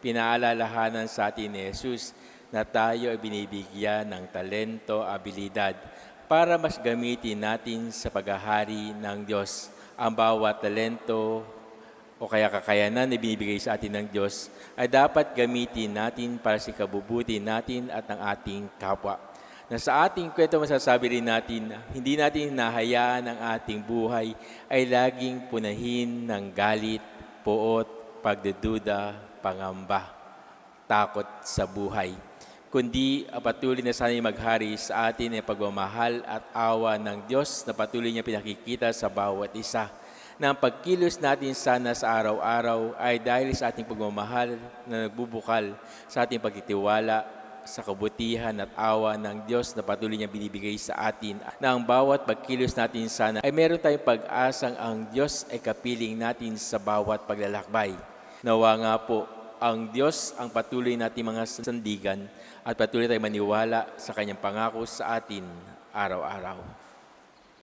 pinaalalahanan sa atin ni Jesus na tayo ay binibigyan ng talento, abilidad para mas gamitin natin sa paghahari ng Diyos. Ang bawat talento o kaya kakayanan na binibigay sa atin ng Diyos ay dapat gamitin natin para sa kabubuti natin at ng ating kapwa. Na sa ating kwento masasabi rin natin na hindi natin hinahayaan ang ating buhay ay laging punahin ng galit, poot, pagdududa, pangamba, takot sa buhay. Kundi ang patuloy na sana'y maghari sa atin ay pagmamahal at awa ng Diyos na patuloy niya pinakikita sa bawat isa. Na ang pagkilos natin sana sa araw-araw ay dahil sa ating pagmamahal na nagbubukal sa ating pagtitiwala sa kabutihan at awa ng Diyos na patuloy niya binibigay sa atin na ang bawat pagkilos natin sana ay meron tayong pag-asang ang Diyos ay kapiling natin sa bawat paglalakbay. Nawa nga po ang Diyos ang patuloy natin mga sandigan at patuloy tayong maniwala sa kanyang pangako sa atin araw-araw.